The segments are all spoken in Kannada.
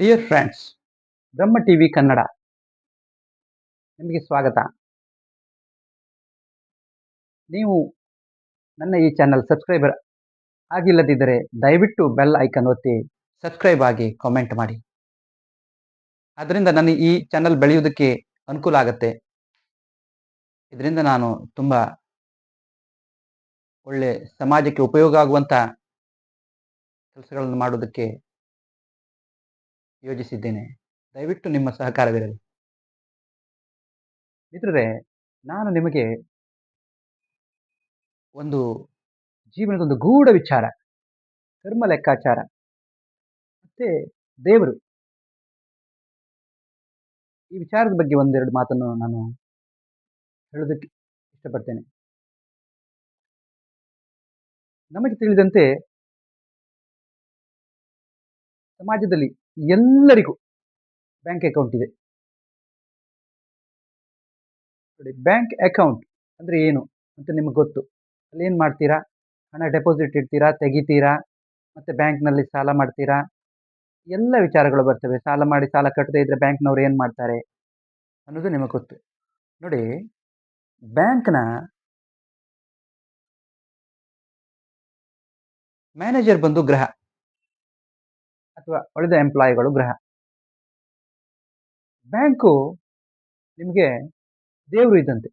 Dear friends Brahma T V Kannada ನಿಮಗೆ ಸ್ವಾಗತ. ನೀವು ನನ್ನ ಈ ಚಾನಲ್ ಸಬ್ಸ್ಕ್ರೈಬರ್ ಆಗಿಲ್ಲದಿದ್ದರೆ ದಯವಿಟ್ಟು ಬೆಲ್ ಐಕನ್ ಒತ್ತಿ ಸಬ್ಸ್ಕ್ರೈಬ್ ಆಗಿ ಕಾಮೆಂಟ್ ಮಾಡಿ. ಅದರಿಂದ ನನಗೆ ಈ ಚಾನಲ್ ಬೆಳೆಯುವುದಕ್ಕೆ ಅನುಕೂಲ ಆಗುತ್ತೆ. ಇದರಿಂದ ನಾನು ತುಂಬ ಒಳ್ಳೆ ಸಮಾಜಕ್ಕೆ ಉಪಯೋಗ ಆಗುವಂಥ ಕೆಲಸಗಳನ್ನು ಮಾಡೋದಕ್ಕೆ ಯೋಜಿಸಿದ್ದೇನೆ. ದಯವಿಟ್ಟು ನಿಮ್ಮ ಸಹಕಾರವಿರಲಿ. ಮಿತ್ರರೇ, ನಾನು ನಿಮಗೆ ಒಂದು ಜೀವನದ ಒಂದು ಗೂಢ ವಿಚಾರ ಕರ್ಮ ಲೆಕ್ಕಾಚಾರ, ಮತ್ತೆ ದೇವರು ಈ ವಿಚಾರದ ಬಗ್ಗೆ ಒಂದೆರಡು ಮಾತನ್ನು ನಾನು ಹೇಳೋದಕ್ಕೆ ಇಷ್ಟಪಡ್ತೇನೆ. ನಮಗೆ ತಿಳಿದಂತೆ ಸಮಾಜದಲ್ಲಿ ಎಲ್ಲರಿಗೂ ಬ್ಯಾಂಕ್ ಅಕೌಂಟ್ ಇದೆ. ನೋಡಿ ಬ್ಯಾಂಕ್ ಅಕೌಂಟ್ ಅಂದರೆ ಏನು ಅಂತ ನಿಮಗೆ ಗೊತ್ತು. ಅಲ್ಲಿ ಏನು ಮಾಡ್ತೀರಾ? ಹಣ ಡೆಪಾಸಿಟ್ ಇಡ್ತೀರಾ? ತೆಗಿತೀರಾ? ಮತ್ತು ಬ್ಯಾಂಕ್ನಲ್ಲಿ ಸಾಲ ಮಾಡ್ತೀರಾ? ಎಲ್ಲ ವಿಚಾರಗಳು ಬರ್ತವೆ. ಸಾಲ ಮಾಡಿ ಸಾಲ ಕಟ್ಟದೇ ಇದ್ದರೆ ಬ್ಯಾಂಕ್ನವ್ರು ಏನು ಮಾಡ್ತಾರೆ? ಅನ್ನೋದು ನಿಮಗೆ ಗೊತ್ತು. ನೋಡಿ ಬ್ಯಾಂಕ್ನ ಮ್ಯಾನೇಜರ್ ಬಂದು ಗ್ರಹ. ಅಥವಾ ಉಳಿದ ಎಂಪ್ಲಾಯಿಗಳು ಗ್ರಹ ಬ್ಯಾಂಕು ನಿಮಗೆ ದೇವರು ಇದ್ದಂತೆ.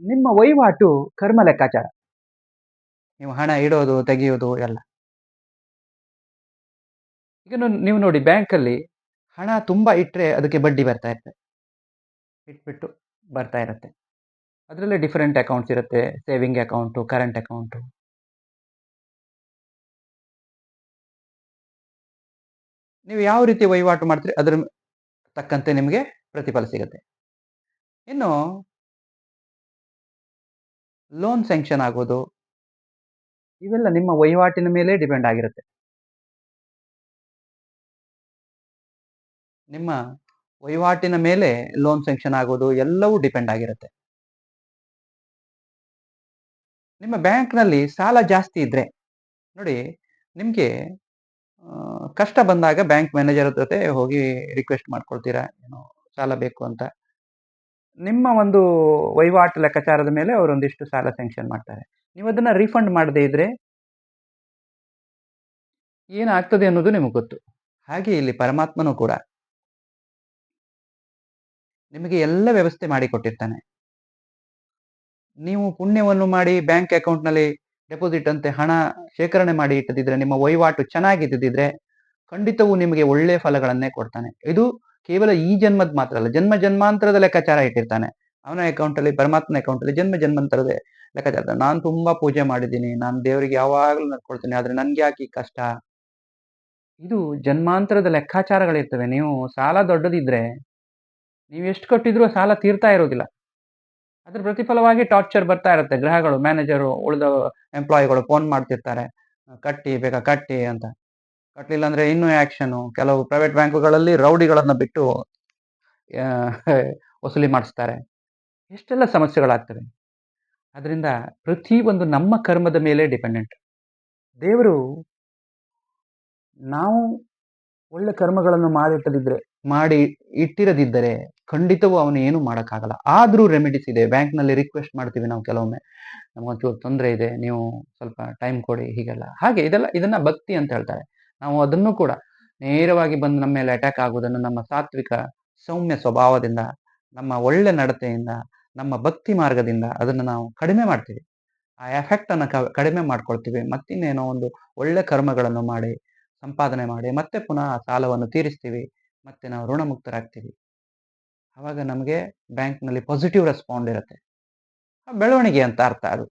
ನಿಮ್ಮ ವಹಿವಾಟು ಕರ್ಮ ಲೆಕ್ಕಾಚಾರ. ನೀವು ಹಣ ಇಡೋದು, ತೆಗೆಯೋದು ಎಲ್ಲ. ಈಗ ನೀವು ನೋಡಿ ಬ್ಯಾಂಕಲ್ಲಿ ಹಣ ತುಂಬ ಇಟ್ಟರೆ ಅದಕ್ಕೆ ಬಡ್ಡಿ ಬರ್ತಾ ಇರ್ತದೆ. ಇಟ್ಬಿಟ್ಟು ಬರ್ತಾ ಇರುತ್ತೆ. ಅದರಲ್ಲೇ ಡಿಫರೆಂಟ್ ಅಕೌಂಟ್ಸ್ ಇರುತ್ತೆ. ಸೇವಿಂಗ್ ಅಕೌಂಟು ಕರೆಂಟ್ ಅಕೌಂಟು ನೀವು ಯಾವ ರೀತಿ ವಹಿವಾಟು ಮಾಡ್ತೀರಿ, ಅದ್ರ ತಕ್ಕಂತೆ ನಿಮಗೆ ಪ್ರತಿಫಲ ಸಿಗುತ್ತೆ. ಇನ್ನು ಲೋನ್ ಸ್ಯಾಂಕ್ಷನ್ ಆಗೋದು, ಇವೆಲ್ಲ ನಿಮ್ಮ ವಹಿವಾಟಿನ ಮೇಲೆ ಡಿಪೆಂಡ್ ಆಗಿರುತ್ತೆ. ನಿಮ್ಮ ವಹಿವಾಟಿನ ಮೇಲೆ ಲೋನ್ ಸ್ಯಾಂಕ್ಷನ್ ಆಗೋದು ಎಲ್ಲವೂ ಡಿಪೆಂಡ್ ಆಗಿರುತ್ತೆ. ನಿಮ್ಮ ಬ್ಯಾಂಕ್ನಲ್ಲಿ ಸಾಲ ಜಾಸ್ತಿ ಇದ್ದರೆ ನೋಡಿ ನಿಮಗೆ ಕಷ್ಟ ಬಂದಾಗ ಬ್ಯಾಂಕ್ ಮ್ಯಾನೇಜರ್ ಜೊತೆ ಹೋಗಿ ರಿಕ್ವೆಸ್ಟ್ ಮಾಡ್ಕೊಳ್ತೀರಾ? ಏನು ಸಾಲ ಬೇಕು ಅಂತ. ನಿಮ್ಮ ಒಂದು ವಹಿವಾಟು ಲೆಕ್ಕಾಚಾರದ ಮೇಲೆ ಅವರು ಒಂದಿಷ್ಟು ಸಾಲ ಸ್ಯಾಂಕ್ಷನ್ ಮಾಡ್ತಾರೆ. ನೀವು ಅದನ್ನು ರೀಫಂಡ್ ಮಾಡದೇ ಇದ್ದರೆ ಏನಾಗ್ತದೆ ಅನ್ನೋದು ನಿಮಗೆ ಗೊತ್ತು. ಹಾಗೆ ಇಲ್ಲಿ ಪರಮಾತ್ಮನೂ ಕೂಡ ನಿಮಗೆ ಎಲ್ಲ ವ್ಯವಸ್ಥೆ ಮಾಡಿಕೊಟ್ಟಿರ್ತಾನೆ. ನೀವು ಪುಣ್ಯವನ್ನು ಮಾಡಿ ಬ್ಯಾಂಕ್ ಅಕೌಂಟ್ನಲ್ಲಿ ಡೆಪಾಸಿಟ್ ಅಂತೆ ಹಣ ಶೇಖರಣೆ ಮಾಡಿ ಇಟ್ಟದಿದ್ರೆ ನಿಮ್ಮ ವಹಿವಾಟು ಚೆನ್ನಾಗಿದ್ದಿದ್ರೆ ಖಂಡಿತವೂ ನಿಮಗೆ ಒಳ್ಳೆಯ ಫಲಗಳನ್ನೇ ಕೊಡ್ತಾನೆ. ಇದು ಕೇವಲ ಈ ಜನ್ಮದ ಮಾತ್ರ ಅಲ್ಲ, ಜನ್ಮ ಜನ್ಮಾಂತರದ ಲೆಕ್ಕಾಚಾರ ಇಟ್ಟಿರ್ತಾನೆ. ಅವನ ಅಕೌಂಟಲ್ಲಿ, ಪರಮಾತ್ಮನ ಅಕೌಂಟಲ್ಲಿ ಜನ್ಮ ಜನ್ಮಾಂತರದ ಲೆಕ್ಕಾಚಾರ ನಾನು ತುಂಬಾ ಪೂಜೆ ಮಾಡಿದ್ದೀನಿ, ನಾನು ದೇವರಿಗೆ ಯಾವಾಗಲೂ ನಡ್ಕೊಳ್ತೀನಿ, ಆದ್ರೆ ನನ್ಗೆ ಯಾಕೆ ಕಷ್ಟ? ಇದು ಜನ್ಮಾಂತರದ ಲೆಕ್ಕಾಚಾರಗಳಿರ್ತವೆ. ನೀವು ಸಾಲ ದೊಡ್ಡದಿದ್ರೆ, ನೀವು ಎಷ್ಟು ಕಟ್ಟಿದ್ರೂ ಸಾಲ ತೀರ್ತಾ ಇರೋದಿಲ್ಲ. ಅದ್ರ ಪ್ರತಿಫಲವಾಗಿ ಟಾರ್ಚರ್ ಬರ್ತಾ ಇರುತ್ತೆ. ಗ್ರಹಗಳು ಮ್ಯಾನೇಜರು ಉಳಿದ ಎಂಪ್ಲಾಯಿಗಳು ಫೋನ್ ಮಾಡ್ತಿರ್ತಾರೆ. ಕಟ್ಟಿ, ಬೇಗ ಕಟ್ಟಿ ಅಂತ. ಕಟ್ಟಲಿಲ್ಲ ಅಂದ್ರೆ ಇನ್ನೂ ಆ್ಯಕ್ಷನು ಕೆಲವು ಪ್ರೈವೇಟ್ ಬ್ಯಾಂಕುಗಳಲ್ಲಿ ರೌಡಿಗಳನ್ನು ಬಿಟ್ಟು ವಸೂಲಿ ಮಾಡಿಸ್ತಾರೆ. ಎಷ್ಟೆಲ್ಲ ಸಮಸ್ಯೆಗಳಾಗ್ತವೆ? ಅದರಿಂದ ಪ್ರತಿ ಒಂದು ನಮ್ಮ ಕರ್ಮದ ಮೇಲೆ ಡಿಪೆಂಡೆಂಟ್ ದೇವರು, ನಾವು ಒಳ್ಳೆ ಕರ್ಮಗಳನ್ನು ಮಾಡಿಟ್ಟದಿದ್ರೆ, ಮಾಡಿ ಇಟ್ಟಿರದಿದ್ದರೆ ಖಂಡಿತವೂ ಅವನು ಏನು ಮಾಡೋಕ್ಕಾಗಲ್ಲ. ಆದರೂ ರೆಮಿಡೀಸ್ ಇದೆ. ಬ್ಯಾಂಕ್ನಲ್ಲಿ ರಿಕ್ವೆಸ್ಟ್ ಮಾಡ್ತೀವಿ ನಾವು ಕೆಲವೊಮ್ಮೆ. ನಮಗೊಂಚೂರು ತೊಂದರೆ ಇದೆ, ನೀವು ಸ್ವಲ್ಪ ಟೈಮ್ ಕೊಡಿ, ಹೀಗೆಲ್ಲ. ಹಾಗೆ ಇದೆಲ್ಲ, ಇದನ್ನು ಭಕ್ತಿ ಅಂತ ಹೇಳ್ತಾರೆ. ನಾವು ಅದನ್ನು ಕೂಡ ನೇರವಾಗಿ ಬಂದು ನಮ್ಮ ಮೇಲೆ ಅಟ್ಯಾಕ್ ಆಗುವುದನ್ನು ನಮ್ಮ ಸಾತ್ವಿಕ ಸೌಮ್ಯ ಸ್ವಭಾವದಿಂದ, ನಮ್ಮ ಒಳ್ಳೆ ನಡತೆಯಿಂದ, ನಮ್ಮ ಭಕ್ತಿ ಮಾರ್ಗದಿಂದ ಅದನ್ನು ನಾವು ಕಡಿಮೆ ಮಾಡ್ತೀವಿ. ಆ ಎಫೆಕ್ಟನ್ನು ಕಡಿಮೆ ಮಾಡ್ಕೊಳ್ತೀವಿ. ಮತ್ತಿನ್ನೇನೋ ಒಂದು ಒಳ್ಳೆ ಕರ್ಮಗಳನ್ನು ಮಾಡಿ ಸಂಪಾದನೆ ಮಾಡಿ ಮತ್ತೆ ಪುನಃ ಸಾಲವನ್ನು ತೀರಿಸ್ತೀವಿ, ಮತ್ತೆ ನಾವು ಋಣಮುಕ್ತರಾಗ್ತೀವಿ. ಆವಾಗ ನಮಗೆ ಬ್ಯಾಂಕ್ನಲ್ಲಿ ಪಾಸಿಟಿವ್ ರೆಸ್ಪಾಂಡ್ ಇರುತ್ತೆ. ಬೆಳವಣಿಗೆ ಅಂತ ಅರ್ಥ ಅದು.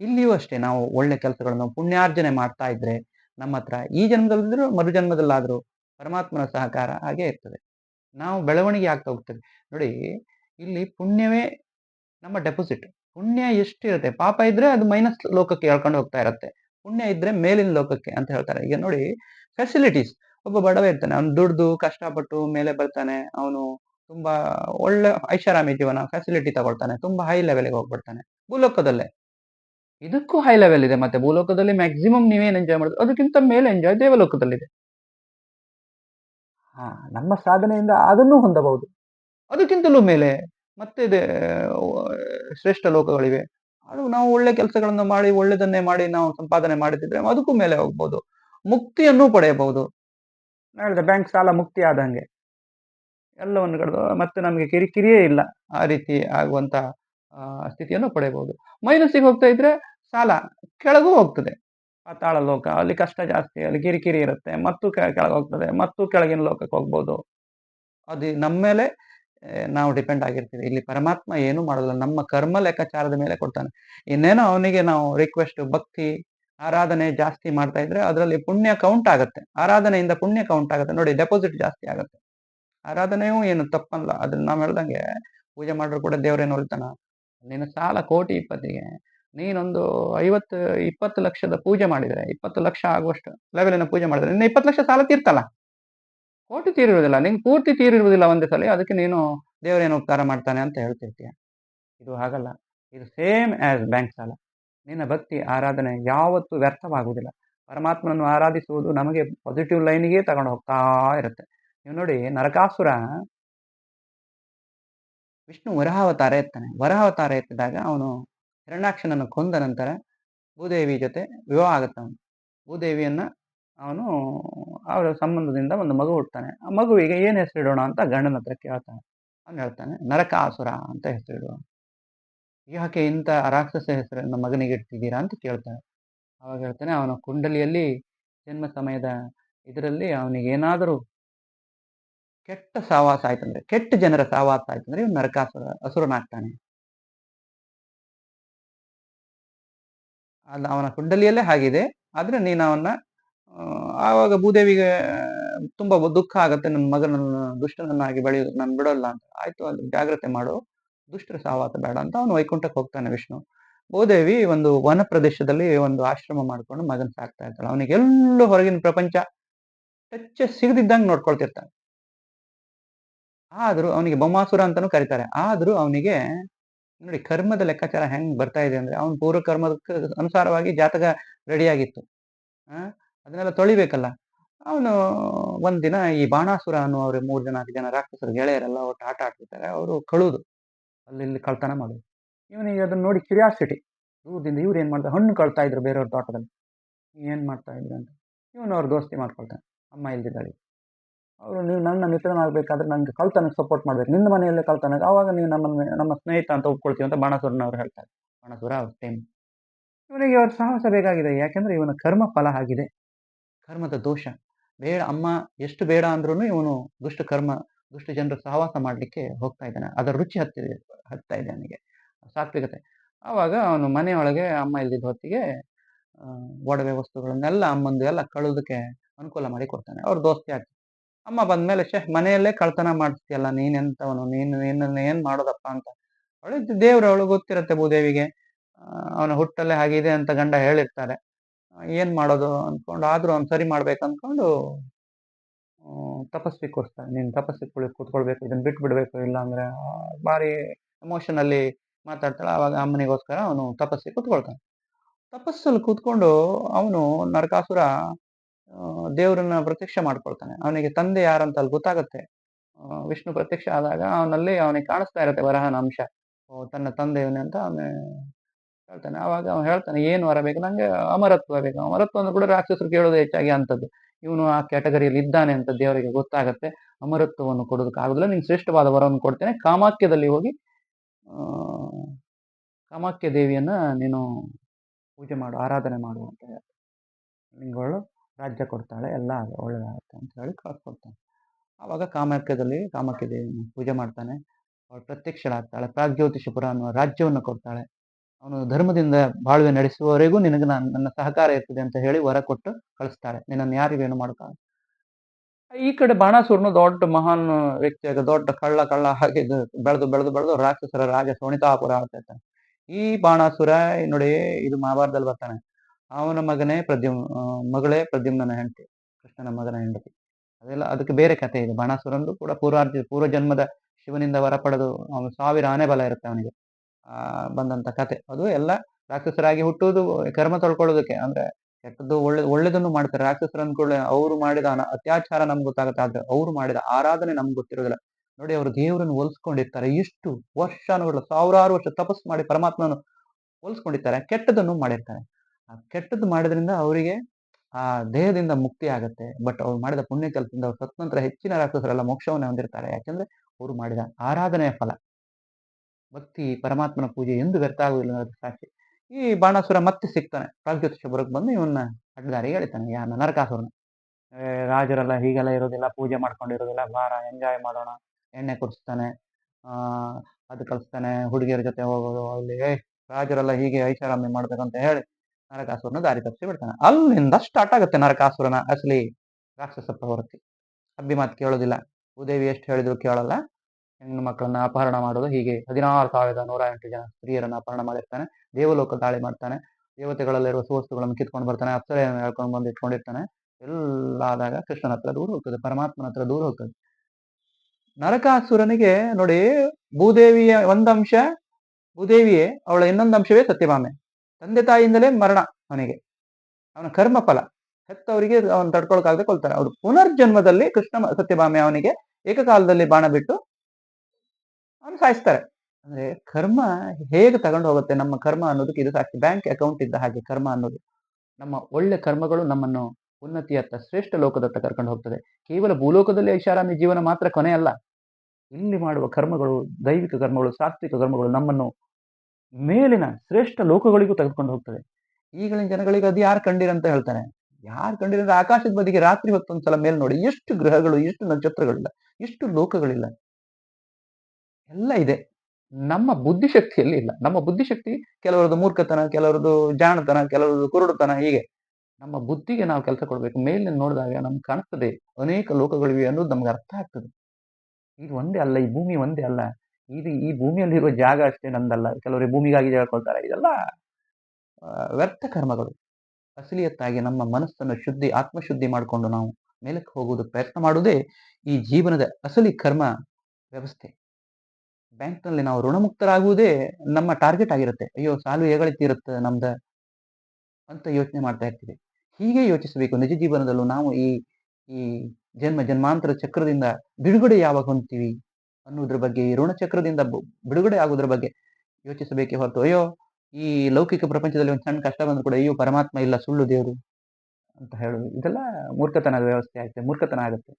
ಇಲ್ಲಿಯೂ ಅಷ್ಟೇ ನಾವು ಒಳ್ಳೆ ಕೆಲಸಗಳನ್ನು ಪುಣ್ಯಾರ್ಜನೆ ಮಾಡ್ತಾ ಇದ್ರೆ ನಮ್ಮ ಹತ್ರ ಈ ಜನ್ಮದಲ್ಲಿದ್ದರೂ ಮರು ಜನ್ಮದಲ್ಲಾದರೂ ಪರಮಾತ್ಮನ ಸಹಕಾರ ಹಾಗೆ ಇರ್ತದೆ. ನಾವು ಬೆಳವಣಿಗೆ ಆಗ್ತಾ ಹೋಗ್ತದೆ ನೋಡಿ, ಇಲ್ಲಿ ಪುಣ್ಯವೇ ನಮ್ಮ ಡೆಪಾಸಿಟ್ ಪುಣ್ಯ ಎಷ್ಟಿರುತ್ತೆ? ಪಾಪ ಇದ್ರೆ ಅದು ಮೈನಸ್ ಲೋಕಕ್ಕೆ ಹೇಳ್ಕೊಂಡು ಹೋಗ್ತಾ ಇರುತ್ತೆ. ಪುಣ್ಯ ಇದ್ರೆ ಮೇಲಿನ ಲೋಕಕ್ಕೆ ಅಂತ ಹೇಳ್ತಾರೆ. ಈಗ ನೋಡಿ ಫೆಸಿಲಿಟೀಸ್ ಒಬ್ಬ ಬಡವ ಇರ್ತಾನೆ, ಅವ್ನು ದುಡ್ದು ಕಷ್ಟಪಟ್ಟು ಮೇಲೆ ಬರ್ತಾನೆ, ಅವನು ತುಂಬಾ ಒಳ್ಳೆ ಐಷಾರಾಮಿ ಜೀವನ ಫೆಸಿಲಿಟಿ ತಗೊಳ್ತಾನೆ, ತುಂಬಾ ಹೈ ಲೆವೆಲ್ಗೆ ಹೋಗ್ಬಿಡ್ತಾನೆ, ಭೂಲೋಕದಲ್ಲೇ. ಇದಕ್ಕೂ ಹೈ ಲೆವೆಲ್ ಇದೆ ಮತ್ತೆ, ಭೂಲೋಕದಲ್ಲಿ ಮ್ಯಾಕ್ಸಿಮಮ್ ನೀವೇನು ಎಂಜಾಯ್ ಮಾಡೋದು ಅದಕ್ಕಿಂತ ಮೇಲೆ ಎಂಜಾಯ್ ದೇವಲೋಕದಲ್ಲಿದೆ. ಹಾ, ನಮ್ಮ ಸಾಧನೆಯಿಂದ ಅದನ್ನು ಹೊಂದಬಹುದು. ಅದಕ್ಕಿಂತಲೂ ಮೇಲೆ ಮತ್ತೆ ಶ್ರೇಷ್ಠ ಲೋಕಗಳಿವೆ. ನಾವು ಒಳ್ಳೆ ಕೆಲಸಗಳನ್ನು ಮಾಡಿ ಒಳ್ಳೆದನ್ನೇ ಮಾಡಿ ನಾವು ಸಂಪಾದನೆ ಮಾಡುತ್ತಿದ್ರೆ ಅದಕ್ಕೂ ಮೇಲೆ ಹೋಗ್ಬೋದು. ಮುಕ್ತಿಯನ್ನು ಪಡೆಯಬಹುದು. ಹೇಳಿದೆ ಬ್ಯಾಂಕ್ ಸಾಲ ಮುಕ್ತಿ ಆದಂಗೆ. ಎಲ್ಲವನ್ನು ಕಳೆದು ಮತ್ತೆ ನಮಗೆ ಕಿರಿಕಿರಿಯೇ ಇಲ್ಲ. ಆ ರೀತಿ ಆಗುವಂತ ಆ, ಸ್ಥಿತಿಯನ್ನು ಪಡೆಯಬಹುದು. ಮೈನಸ್ಸಿಗೆ ಹೋಗ್ತಾ ಇದ್ರೆ ಸಾಲ ಕೆಳಗೂ ಹೋಗ್ತದೆ. ಪಾತಾಳ ಲೋಕ ಅಲ್ಲಿ ಕಷ್ಟ ಜಾಸ್ತಿ ಅಲ್ಲಿ ಕಿರಿಕಿರಿ ಇರುತ್ತೆ ಮತ್ತು ಕೆಳಗೆ ಹೋಗ್ತದೆ ಮತ್ತು ಕೆಳಗಿನ ಲೋಕಕ್ಕೆ ಹೋಗ್ಬೋದು. ಅದು ನಮ್ಮ ಮೇಲೆ ನಾವು ಡಿಪೆಂಡ್ ಆಗಿರ್ತೀವಿ. ಇಲ್ಲಿ ಪರಮಾತ್ಮ ಏನು ಮಾಡಲ್ಲ ನಮ್ಮ ಕರ್ಮ ಲೆಕ್ಕಾಚಾರದ ಮೇಲೆ ಕೊಡ್ತಾನೆ. ಇನ್ನೇನೋ ಅವನಿಗೆ ನಾವು ರಿಕ್ವೆಸ್ಟ್ ಭಕ್ತಿ, ಆರಾಧನೆ ಜಾಸ್ತಿ ಮಾಡ್ತಾ ಇದ್ರೆ ಅದರಲ್ಲಿ ಪುಣ್ಯ ಕೌಂಟ್ ಆಗುತ್ತೆ. ಆರಾಧನೆಯಿಂದ ಪುಣ್ಯ ಕೌಂಟ್ ಆಗುತ್ತೆ. ನೋಡಿ ಡೆಪಾಸಿಟ್ ಜಾಸ್ತಿ ಆಗುತ್ತೆ. ಆರಾಧನೆಯೂ ಏನು ತಪ್ಪಲ್ಲ. ಅದನ್ನ ನಾವು ಹೇಳ್ದಂಗೆ ಪೂಜೆ ಮಾಡ್ರು ಕೂಡ ದೇವ್ರೇನು ಹೊಲ್ತಾನ ನಿನ್ನ ಸಾಲ ಕೋಟಿ ಇಪ್ಪತ್ತಿಗೆ. ನೀನೊಂದು ಐವತ್ತು, ಇಪ್ಪತ್ತು ಲಕ್ಷದ ಪೂಜೆ ಮಾಡಿದರೆ, ಇಪ್ಪತ್ತು ಲಕ್ಷ ಆಗುವಷ್ಟು ಲೆವೆಲಿನ ಪೂಜೆ ಮಾಡಿದ್ರೆ, ನಿನ್ನ ಇಪ್ಪತ್ತು ಲಕ್ಷ ಸಾಲ ತೀರ್ತಲ್ಲ? ಕೋಟಿ ತೀರಿರುವುದಿಲ್ಲ. ನಿಂಗೆ ಪೂರ್ತಿ ತೀರಿರುವುದಿಲ್ಲ ಒಂದೇ ಸಲ, ಅದಕ್ಕೆ ನೀನು ದೇವರೇನು ಉಪಕಾರ ಮಾಡ್ತಾನೆ ಅಂತ ಹೇಳ್ತಿರ್ತೀಯ. ಇದು ಹಾಗಲ್ಲ. ಇದು ಸೇಮ್ ಆಸ್ ಬ್ಯಾಂಕ್ ಸಾಲ. ನಿನ್ನ ಭಕ್ತಿ, ಆರಾಧನೆ ಯಾವತ್ತೂ ವ್ಯರ್ಥವಾಗುವುದಿಲ್ಲ. ಪರಮಾತ್ಮನನ್ನು ಆರಾಧಿಸುವುದು ನಮಗೆ ಪಾಸಿಟಿವ್ ಲೈನಿಗೆ ತಗೊಂಡು ಹೋಗ್ತಾ ಇರುತ್ತೆ. ನೀವು ನೋಡಿ, ನರಕಾಸುರ ವಿಷ್ಣು ವರಹಾವತಾರ ಎತ್ತಾನೆ. ವರಹಾವತಾರ ಎತ್ತಿದಾಗ ಅವನು ಹಿರಣ್ಯಾಕ್ಷನನ್ನು ಕೊಂದ ನಂತರ ಭೂದೇವಿ ಜೊತೆ ವಿವಾಹ ಆಗುತ್ತೆ ಅವನು. ಭೂದೇವಿಯನ್ನ ಅವನು ಅವರ ಸಂಬಂಧದಿಂದ ಒಂದು ಮಗು ಹುಡ್ತಾನೆ ಆ ಮಗುವಿಗೆ ಏನು ಹೆಸರಿಡೋಣ ಅಂತ ಗಂಡನ ಹತ್ರ ಕೇಳ್ತಾನೆ. ಅವನು ಹೇಳ್ತಾನೆ, ನರಕಾಸುರ ಅಂತ ಹೆಸರಿಡುವ ಯಾಕೆ ಇಂಥ ರಾಕ್ಷಸ ಹೆಸರನ್ನು ಮಗನಿಗೆ ಇಡ್ತಿದ್ದೀರಾ ಅಂತ ಕೇಳ್ತಾನೆ. ಅವಾಗ ಹೇಳ್ತಾನೆ, ಅವನ ಕುಂಡಲಿಯಲ್ಲಿ ಜನ್ಮ ಸಮಯದ ಇದರಲ್ಲಿ ಅವನಿಗೆ ಏನಾದರೂ ಕೆಟ್ಟ ಸಹವಾಸ ಆಯ್ತಂದ್ರೆ, ಕೆಟ್ಟ ಜನರ ಸಹವಾಸ ಆಯ್ತಂದ್ರೆ ಇವನು ನರಕಾಸುರ, ಅಸುರನಾಗ್ತಾನೆ. ಅಲ್ಲ, ಅವನ ಕುಂಡಲಿಯಲ್ಲೇ ಆಗಿದೆ ಆದ್ರೆ ನೀನು ಅವನ್ನ ಆವಾಗ ಭೂದೇವಿಗೆ ತುಂಬಾ ದುಃಖ ಆಗತ್ತೆ, ನನ್ನ ಮಗನನ್ನು, ದುಷ್ಟನನ್ನಾಗಿ ಬೆಳೆಯೋದು, ನಾನು ಬಿಡೋಲ್ಲ ಅಂತ. ಆಯ್ತು, ಅಲ್ಲಿ ಜಾಗ್ರತೆ ಮಾಡು, ದುಷ್ಟರ ಸಾವಾತ ಬೇಡ ಅಂತ ಅವನು ವೈಕುಂಠಕ್ಕೆ ಹೋಗ್ತಾನೆ ವಿಷ್ಣು. ಭೂದೇವಿ ಒಂದು ವನ ಪ್ರದೇಶದಲ್ಲಿ ಒಂದು ಆಶ್ರಮ ಮಾಡ್ಕೊಂಡು ಮಗನ್ ಸಾಕ್ತಾ ಇರ್ತಾಳೆ. ಅವನಿಗೆ ಎಲ್ಲೂ ಹೊರಗಿನ ಪ್ರಪಂಚ ಟಚ್ ಸಿಗದಿದ್ದಂಗೆ ನೋಡ್ಕೊಳ್ತಿರ್ತಾನೆ. ಆದ್ರೂ ಅವನಿಗೆ ಬೊಮ್ಮಾಸುರ ಅಂತಾನೂ ಕರೀತಾರೆ. ಆದ್ರೂ ಅವನಿಗೆ, ನೋಡಿ ಕರ್ಮದ ಲೆಕ್ಕಾಚಾರ ಹೆಂಗ್ ಬರ್ತಾ ಇದೆ ಅಂದ್ರೆ, ಅವನ ಪೂರ್ವ ಕರ್ಮದ ಅನುಸಾರವಾಗಿ ಜಾತಕ ರೆಡಿ ಆಗಿತ್ತು ಆ? ಅದನ್ನೆಲ್ಲ ತೊಳಿಬೇಕಲ್ಲ. ಅವನು ಒಂದಿನ ಈ ಬಾಣಾಸುರ ಅನ್ನುವರು ಮೂರು ಜನ, ನಾಲ್ಕು ಜನ ರಾಕ್ಷಸರು, ಗೆಳೆಯರೆಲ್ಲ ಒಟ್ಟು ಆಟ ಆಡ್ತಿರ್ತಾರೆ. ಅವರು ಕಳುವುದು ಅಲ್ಲಿ ಇಲ್ಲಿ ಕಳ್ತನ ಮಾಡೋದು. ಇವನಿಗೆ ಅದನ್ನ ನೋಡಿ ಕ್ಯೂರಿಯಾಸಿಟಿ ದೂರದಿಂದ ಇವ್ರು ಏನು ಮಾಡ್ತಾರೆ? ಹಣ್ಣು ಕಳ್ತಾ ಇದ್ರು ಬೇರೆಯವ್ರ ತೋಟದಲ್ಲಿ. ಏನು ಮಾಡ್ತಾ ಇದ್ರು ಅಂತ. ಇವನು ಅವ್ರ ದೋಸ್ತಿ ಮಾಡ್ಕೊಳ್ತಾನೆ. ಅಮ್ಮ ಇಲ್ದಿದ್ದಾಳೆ. ಅವರು, ನೀವು ನನ್ನ ಮಿತ್ರನಾಗಬೇಕಾದ್ರೆ ನನಗೆ ಕಳ್ತನಕ್ಕೆ ಸಪೋರ್ಟ್ ಮಾಡಬೇಕು. ನಿನ್ನ ಮನೆಯಲ್ಲೇ ಕಳ್ತನ ಆವಾಗ ನೀವು ನಮ್ಮ ನಮ್ಮ ಸ್ನೇಹಿತ ಅಂತ ಒಪ್ಕೊಳ್ತೀವಿ ಅಂತ ಬಾಣಾಸುರನವ್ರು ಹೇಳ್ತಾರೆ. ಬಾಣಾಸುರ ಅವ್ರ ಟೈಮ್. ಇವನಿಗೆ ಅವ್ರ ಸಾಹಸ ಬೇಕಾಗಿದೆ. ಯಾಕೆಂದ್ರೆ ಇವನ ಕರ್ಮ ಫಲ ಆಗಿದೆ. ಕರ್ಮದ ದೋಷ. ಬೇಡ, ಅಮ್ಮ ಎಷ್ಟು ಬೇಡ ಅಂದ್ರೂ ಇವನು ದುಷ್ಟ ಕರ್ಮ, ದುಷ್ಟ ಜನರ ಸಹವಾಸ ಮಾಡಲಿಕ್ಕೆ ಹೋಗ್ತಾ ಇದ್ದಾನೆ. ಅದರ ರುಚಿ ಹತ್ತಿದೆ ಹತ್ತಾ ಇದೆ ಅವನಿಗೆ. ಸಾತ್ವಿಕತೆ. ಆವಾಗ ಅವನು ಮನೆಯೊಳಗೆ ಅಮ್ಮ ಇಲ್ದಿದ್ದ ಹೊತ್ತಿಗೆ ಒಡವೆ ವಸ್ತುಗಳನ್ನೆಲ್ಲ ಅಮ್ಮಂದು ಎಲ್ಲ ಕಳೋದಕ್ಕೆ ಅನುಕೂಲ ಮಾಡಿ ಕೊಡ್ತಾನೆ. ಅವ್ರ ದೋಸ್ತಿ ಆಗ್ತದೆ ಅಮ್ಮ ಬಂದ್ಮೇಲೆ ಶೇಹ್ ಮನೆಯಲ್ಲೇ ಕಳ್ತನ ಮಾಡಿಸ್ತೀಯಲ್ಲ ನೀನೆಂತವನು ನೀನು, ನಿನ್ನನ್ನು ಏನು ಮಾಡೋದಪ್ಪ ಅಂತ? ಅವಳು, ದೇವ್ರು ಅವಳು ಗೊತ್ತಿರತ್ತೆ ಭೂದೇವಿಗೆ. ಅವನ ಹುಟ್ಟಲ್ಲೇ ಹಾಗಿದೆ ಅಂತ ಗಂಡ ಹೇಳಿರ್ತಾರೆ. ಏನ್ ಮಾಡೋದು ಅನ್ಕೊಂಡು ಆದ್ರೂ ಅವ್ನು ಸರಿ ಮಾಡ್ಬೇಕು ಅನ್ಕೊಂಡು ಆ, ತಪಸ್ವಿ ಕೂರಿಸ್ತಾನೆ ನೀನು ತಪಸ್ವಿ ಕುಳಿ ಕೂತ್ಕೊಳ್ಬೇಕು ಇದನ್ನ ಬಿಟ್ಟು ಬಿಡ್ಬೇಕು ಇಲ್ಲ ಅಂದ್ರೆ ಬಾರಿ ಭಾರಿ ಎಮೋಷನಲ್ಲಿ ಮಾತಾಡ್ತಾಳೆ ಆವಾಗ ಅಮ್ಮನಿಗೋಸ್ಕರ ಅವನು ತಪಸ್ಸಿ ಕೂತ್ಕೊಳ್ತಾನೆ. ತಪಸ್ಸಲ್ಲಿ ಕೂತ್ಕೊಂಡು ಅವನು ನರಕಾಸುರ ದೇವರನ್ನ ಪ್ರತ್ಯಕ್ಷ ಮಾಡ್ಕೊಳ್ತಾನೆ. ಅವನಿಗೆ ತಂದೆ ಯಾರಂತ ಅಲ್ಲಿ ಗೊತ್ತಾಗುತ್ತೆ. ವಿಷ್ಣು ಪ್ರತ್ಯಕ್ಷ ಆದಾಗ ಅವನಲ್ಲಿ ಅವನಿಗೆ ಕಾಣಿಸ್ತಾ ಇರುತ್ತೆ ವರಹನ ಅಂಶ. ತನ್ನ ತಂದೆ ಇವನೇ ಅಂತ ಅವನು ಹೇಳ್ತಾನೆ. ಆವಾಗ ಅವನು ಹೇಳ್ತಾನೆ, ಏನು ವರ ಬೇಕು? ನನಗೆ ಅಮರತ್ವ ಬೇಕು. ಅಮರತ್ವ ಅಂದ್ರೆ ಕೂಡ ರಾಕ್ಷಸರು ಕೇಳೋದು ಹೆಚ್ಚಾಗಿ ಅಂಥದ್ದು. ಇವನು ಆ ಕ್ಯಾಟಗರಿಯಲ್ಲಿ ಇದ್ದಾನೆ ಅಂತ ದೇವರಿಗೆ ಗೊತ್ತಾಗತ್ತೆ. ಅಮರತ್ವವನ್ನು ಕೊಡೋದಕ್ಕೆ ಆಗೋದಿಲ್ಲ. ನಿಂಗೆ ಶ್ರೇಷ್ಠವಾದ ವರವನ್ನು ಕೊಡ್ತೇನೆ. ಕಾಮಾಕ್ಯದಲ್ಲಿ ಹೋಗಿ ಕಾಮಾಕ್ಯ ದೇವಿಯನ್ನ ನೀನು ಪೂಜೆ ಮಾಡು, ಆರಾಧನೆ ಮಾಡು ಅಂತ ಹೇಳ್ತಾನೆ. ನಿಂಗೆ ಒಳ್ಳೆ ರಾಜ್ಯ ಕೊಡ್ತಾಳೆ, ಎಲ್ಲ ಒಳ್ಳೆಯದಾಗುತ್ತೆ ಅಂತ ಹೇಳಿ ಕಳ್ಸ್ಕೊಡ್ತಾನೆ ಆವಾಗ ಕಾಮಾಕ್ಯದಲ್ಲಿ ಕಾಮಾಕ್ಯ ದೇವಿಯನ್ನು ಪೂಜೆ ಮಾಡ್ತಾನೆ. ಅವಳು ಪ್ರತ್ಯಕ್ಷಳಾಗ್ತಾಳೆ. ಪ್ರಾಗ್ಜ್ಯೋತಿಷಪುರ ಅನ್ನುವ ರಾಜ್ಯವನ್ನು ಕೊಡ್ತಾಳೆ. ಅವನು ಧರ್ಮದಿಂದ ಬಾಳ್ವೆ ನಡೆಸುವವರೆಗೂ ನಿನಗೆ ನಾನು ನನ್ನ ಸಹಕಾರ ಇರ್ತದೆ ಅಂತ ಹೇಳಿ ವರ ಕೊಟ್ಟು ಕಳಿಸ್ತಾಳೆ ನಿನ್ನನ್ನು ಯಾರಿಗೇನು ಮಾಡ್ತಾಳೆ ಈ ಕಡೆ ಬಾಣಾಸುರನು ದೊಡ್ಡ ಮಹಾನ್ ವ್ಯಕ್ತಿಯಾಗ ದೊಡ್ಡ ಕಳ್ಳ ಕಳ್ಳ ಹಾಗೆ ಬೆಳೆದು ಬೆಳೆದು ಬೆಳೆದು ರಾಕ್ಷಸರ ರಾಜ ಸೋಣಿತಾಪುರ ಅಂತ ಈ ಬಾಣಾಸುರ ನೋಡಿ ಇದು ಮಹಾಭಾರತದಲ್ಲಿ ಬರ್ತಾನೆ. ಅವನ ಮಗನೇ ಪ್ರದ್ಯುಮ್ ಮಗಳೇ ಪ್ರದ್ಯುಮ್ನ ಹೆಂಡತಿ, ಕೃಷ್ಣನ ಮಗನ ಹೆಂಡತಿ. ಅದೆಲ್ಲ ಅದಕ್ಕೆ ಬೇರೆ ಕಥೆ ಇದೆ. ಬಾಣಾಸುರಂದು ಕೂಡ ಪೂರ್ವಾರ್ಜಿ ಪೂರ್ವ ಜನ್ಮದ ಶಿವನಿಂದ ವರ ಪಡೆದು ಅವನು ಸಾವಿರ ಆನೆ ಬಲ ಇರುತ್ತೆ ಅವನಿಗೆ. ಬಂದಂತ ಕತೆ. ಅದು ಎಲ್ಲ ರಾಕ್ಷಸರಾಗಿ ಹುಟ್ಟುವುದು, ಕರ್ಮ ತೊಳ್ಕೊಳ್ಳೋದಕ್ಕೆ. ಅಂದ್ರೆ ಕೆಟ್ಟದ್ದು, ಒಳ್ಳೆ, ಒಳ್ಳೆದನ್ನು ಮಾಡ್ತಾರೆ. ರಾಕ್ಷಸರು ಅಂದ್ಕೊಳ್ಳೆ ಅವರು ಮಾಡಿದ ಅತ್ಯಾಚಾರ ನಮ್ಗೆ ಗೊತ್ತಾಗುತ್ತೆ. ಆದ್ರೆ ಅವರು ಮಾಡಿದ ಆರಾಧನೆ ನಮ್ಗೆ ಗೊತ್ತಿರೋದಿಲ್ಲ. ನೋಡಿ, ಅವರು ದೇವರನ್ನು ಹೊಲಿಸ್ಕೊಂಡಿರ್ತಾರೆ. ಎಷ್ಟು ವರ್ಷಾನುಗಳ ಸಾವಿರಾರು ವರ್ಷ ತಪಸ್ಸು ಮಾಡಿ ಪರಮಾತ್ಮನ ಹೋಲಿಸ್ಕೊಂಡಿರ್ತಾರೆ. ಕೆಟ್ಟದನ್ನು ಮಾಡಿರ್ತಾರೆ. ಆ ಕೆಟ್ಟದ್ದು ಮಾಡಿದ್ರಿಂದ ಅವರಿಗೆ ಆ ದೇಹದಿಂದ ಮುಕ್ತಿ ಆಗುತ್ತೆ. ಬಟ್ ಅವ್ರು ಮಾಡಿದ ಪುಣ್ಯ ಕೆಲಸದಿಂದ ಅವ್ರು ಸತ್ತ ನಂತರ ಹೆಚ್ಚಿನ ರಾಕ್ಷಸರೆಲ್ಲ ಮೋಕ್ಷವನ್ನು ಹೊಂದಿರ್ತಾರೆ. ಯಾಕೆಂದ್ರೆ ಅವರು ಮಾಡಿದ ಆರಾಧನೆಯ ಫಲ. ಭಕ್ತಿ ಪರಮಾತ್ಮನ ಪೂಜೆ ಎಂದು ವ್ಯರ್ಥ ಆಗುವುದಿಲ್ಲ ಅನ್ನೋದಕ್ಕೆ ಸಾಕ್ಷಿ. ಈ ಬಾಣಾಸುರ ಮತ್ತೆ ಸಿಗ್ತಾನೆ. ಪ್ರಾಗ್ಜ್ಯೋತಿಷಪುರಕ್ಕೆ ಬಂದು ಇವನ್ನ ಅಡ್ಡದಾರಿಗೆ ಹೇಳ್ತಾನೆ ಯಾನ ನರಕಾಸುರನ. ರಾಜರೆಲ್ಲ ಹೀಗೆಲ್ಲ ಇರೋದಿಲ್ಲ, ಪೂಜೆ ಮಾಡ್ಕೊಂಡಿರೋದಿಲ್ಲ ಬಾರ ಎಂಜಾಯ್ ಮಾಡೋಣ, ಎಣ್ಣೆ ಕುಡಿಸ್ತಾನೆ ಅದು ಕಲಿಸ್ತಾನೆ, ಹುಡುಗಿಯರ ಜೊತೆ ಹೋಗೋದು, ಅಲ್ಲಿ ರಾಜರೆಲ್ಲ ಹೀಗೆ ಐಷಾರಾಮಿ ಮಾಡ್ಬೇಕಂತ ಹೇಳಿ ನರಕಾಸುರನ ದಾರಿ ತಪ್ಪಿಸಿ ಬಿಡ್ತಾನೆ. ಅಲ್ಲಿಂದ ಸ್ಟಾರ್ಟ್ ಆಗುತ್ತೆ ನರಕಾಸುರನ ಅಸಲಿ ರಾಕ್ಷಸ ಪ್ರವೃತ್ತಿ ಅಬ್ಬಿ ಮಾತು ಕೇಳೋದಿಲ್ಲ. ಭೂದೇವಿ ಎಷ್ಟು ಹೇಳಿದ್ರು ಕೇಳಲ್ಲ. ಹೆಣ್ಣು ಮಕ್ಕಳನ್ನ ಅಪಹರಣ ಮಾಡೋದು ಹೀಗೆ. ಹದಿನಾರು ಸಾವಿರದ ನೂರ ಎಂಟು ಜನ ಸ್ತ್ರೀಯರನ್ನ ಅಪಹರಣ ಮಾಡಿರ್ತಾನೆ. ದೇವಲೋಕ ದಾಳಿ ಮಾಡ್ತಾನೆ. ದೇವತೆಗಳಲ್ಲಿರುವ ಸುವಸ್ತುಗಳನ್ನು ಕಿತ್ಕೊಂಡು ಬರ್ತಾನೆ. ಅಪ್ಸರೆಯನ್ನು ಹೇಳ್ಕೊಂಡು ಬಂದು ಇಟ್ಕೊಂಡಿರ್ತಾನೆ. ಎಲ್ಲ ಆದಾಗ ಕೃಷ್ಣನ ಹತ್ರ ದೂರ ಹೋಗ್ತದೆ. ಪರಮಾತ್ಮನ ಹತ್ರ ದೂರ ಹೋಗ್ತದೆ. ನರಕಾಸುರನಿಗೆ ನೋಡಿ, ಭೂದೇವಿಯ ಒಂದಂಶ ಭೂದೇವಿಯೇ ಅವಳ ಇನ್ನೊಂದು ಅಂಶವೇ ಸತ್ಯಭಾಮೆ. ತಂದೆ ತಾಯಿಯಿಂದಲೇ ಮರಣ ಅವನಿಗೆ. ಅವನ ಕರ್ಮ ಫಲ ಹೆತ್ತವರಿಗೆ ಅವನು ತಡ್ಕೊಳಕಾಗದೆ ಕೊಲ್ತಾನೆ. ಅವರು ಪುನರ್ಜನ್ಮದಲ್ಲಿ ಕೃಷ್ಣ ಸತ್ಯಭಾಮೆ ಅವನಿಗೆ ಏಕಕಾಲದಲ್ಲಿ ಬಾಣ ಬಿಟ್ಟು ಅವನು ಸಾಯಿಸ್ತಾರೆ. ಅಂದ್ರೆ ಕರ್ಮ ಹೇಗೆ ತಗೊಂಡು ಹೋಗುತ್ತೆ, ನಮ್ಮ ಕರ್ಮ ಅನ್ನೋದಕ್ಕೆ ಇದು ಸಾಕ್ಷಿ ಬ್ಯಾಂಕ್ ಅಕೌಂಟ್ ಇದ್ದ ಹಾಗೆ ಕರ್ಮ ಅನ್ನೋದು. ನಮ್ಮ ಒಳ್ಳೆ ಕರ್ಮಗಳು ನಮ್ಮನ್ನು ಉನ್ನತಿಯತ್ತ, ಶ್ರೇಷ್ಠ ಲೋಕದತ್ತ ಕರ್ಕೊಂಡು ಹೋಗ್ತದೆ. ಕೇವಲ ಭೂಲೋಕದಲ್ಲಿ ಐಷಾರಾಮಿ ಜೀವನ ಮಾತ್ರ ಕೊನೆ ಅಲ್ಲ. ಇಲ್ಲಿ ಮಾಡುವ ಕರ್ಮಗಳು, ದೈವಿಕ ಕರ್ಮಗಳು, ಸಾತ್ವಿಕ ಕರ್ಮಗಳು ನಮ್ಮನ್ನು ಮೇಲಿನ ಶ್ರೇಷ್ಠ ಲೋಕಗಳಿಗೂ ತೆಗೆದುಕೊಂಡು ಹೋಗ್ತದೆ. ಈಗಿನ ಜನಗಳಿಗೆ ಅದು ಯಾರು ಕಂಡಿರಂತ ಹೇಳ್ತಾರೆ. ಯಾರು ಕಂಡಿರಂದ್ರೆ ಆಕಾಶದ ಬದಿಗೆ ರಾತ್ರಿ ಹೊತ್ತೊಂದ್ಸಲ ಮೇಲೆ ನೋಡಿ, ಎಷ್ಟು ಗ್ರಹಗಳು, ಎಷ್ಟು ನಕ್ಷತ್ರಗಳಿಲ್ಲ, ಎಷ್ಟು ಲೋಕಗಳಿಲ್ಲ. ಎಲ್ಲ ಇದೆ. ನಮ್ಮ ಬುದ್ಧಿಶಕ್ತಿಯಲ್ಲಿ ಇಲ್ಲ. ನಮ್ಮ ಬುದ್ಧಿಶಕ್ತಿ ಕೆಲವರದ್ದು ಮೂರ್ಖತನ, ಕೆಲವರದ್ದು ಜಾಣತನ, ಕೆಲವರದ್ದು ಕುರುಡುತನ ಹೀಗೆ. ನಮ್ಮ ಬುದ್ಧಿಗೆ ನಾವು ಕೆಲಸ ಕೊಡಬೇಕು. ಮೇಲಿನ ನೋಡಿದಾಗ ನಮ್ಗೆ ಕಾಣಿಸ್ತದೆ ಅನೇಕ ಲೋಕಗಳಿವೆ ಅನ್ನೋದು ನಮ್ಗೆ ಅರ್ಥ ಆಗ್ತದೆ. ಇದು ಒಂದೇ ಅಲ್ಲ, ಈ ಭೂಮಿ ಒಂದೇ ಅಲ್ಲ. ಇದು ಈ ಭೂಮಿಯಲ್ಲಿರುವ ಜಾಗ ಅಷ್ಟೇ ನಂದಲ್ಲ. ಕೆಲವರು ಭೂಮಿಗಾಗಿ ಜಾಗ ಕೊಡ್ತಾರೆ. ಇದೆಲ್ಲ ವ್ಯರ್ಥ ಕರ್ಮಗಳು. ಅಸಲಿಯತ್ತಾಗಿ ನಮ್ಮ ಮನಸ್ಸನ್ನು ಶುದ್ಧಿ, ಆತ್ಮಶುದ್ಧಿ ಮಾಡಿಕೊಂಡು ನಾವು ಮೇಲಕ್ಕೆ ಹೋಗುವುದು ಪ್ರಯತ್ನ ಮಾಡುವುದೇ ಈ ಜೀವನದ ಅಸಲಿ ಕರ್ಮ ವ್ಯವಸ್ಥೆ. ಬ್ಯಾಂಕ್ನಲ್ಲಿ ನಾವು ಋಣಮುಕ್ತರಾಗುವುದೇ ನಮ್ಮ ಟಾರ್ಗೆಟ್ ಆಗಿರುತ್ತೆ. ಅಯ್ಯೋ, ಸಾಲು ಹೇಗಳಿತಿ ಇರುತ್ತೆ ನಮ್ದ ಅಂತ ಯೋಚನೆ ಮಾಡ್ತಾ ಇರ್ತೀವಿ. ಹೀಗೆ ಯೋಚಿಸಬೇಕು. ನಿಜ ಜೀವನದಲ್ಲೂ ನಾವು ಈ ಈ ಜನ್ಮ, ಜನ್ಮಾಂತರ ಚಕ್ರದಿಂದ ಬಿಡುಗಡೆ ಯಾವಾಗ ಹೊಂತೀವಿ ಅನ್ನೋದ್ರ ಬಗ್ಗೆ, ಈ ಋಣ ಚಕ್ರದಿಂದ ಬಿಡುಗಡೆ ಆಗೋದ್ರ ಬಗ್ಗೆ ಯೋಚಿಸಬೇಕೇ ಹೊರತು. ಅಯ್ಯೋ, ಈ ಲೌಕಿಕ ಪ್ರಪಂಚದಲ್ಲಿ ಒಂದು ಸಣ್ಣ ಕಷ್ಟ ಬಂದ್ರು ಕೂಡ, ಅಯ್ಯೋ, ಪರಮಾತ್ಮ ಇಲ್ಲ, ಸುಳ್ಳು ದೇವರು ಅಂತ ಹೇಳೋದು. ಇದೆಲ್ಲ ಮೂರ್ಖತನದ ವ್ಯವಸ್ಥೆ ಆಗುತ್ತೆ ಮೂರ್ಖತನ ಆಗುತ್ತೆ.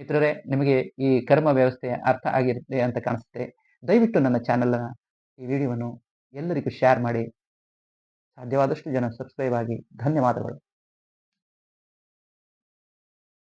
ಮಿತ್ರರೇ, ನಿಮಗೆ ಈ ಕರ್ಮ ವ್ಯವಸ್ಥೆ ಅರ್ಥ ಆಗಿರುತ್ತೆ ಅಂತ ಕಾಣಿಸುತ್ತೆ. ದಯವಿಟ್ಟು ನನ್ನ ಚಾನಲ್ನ ಈ ವಿಡಿಯೋವನ್ನು ಎಲ್ಲರಿಗೂ ಶೇರ್ ಮಾಡಿ. ಸಾಧ್ಯವಾದಷ್ಟು ಜನ ಸಬ್ಸ್ಕ್ರೈಬ್ ಆಗಿ ಧನ್ಯವಾದಗಳು.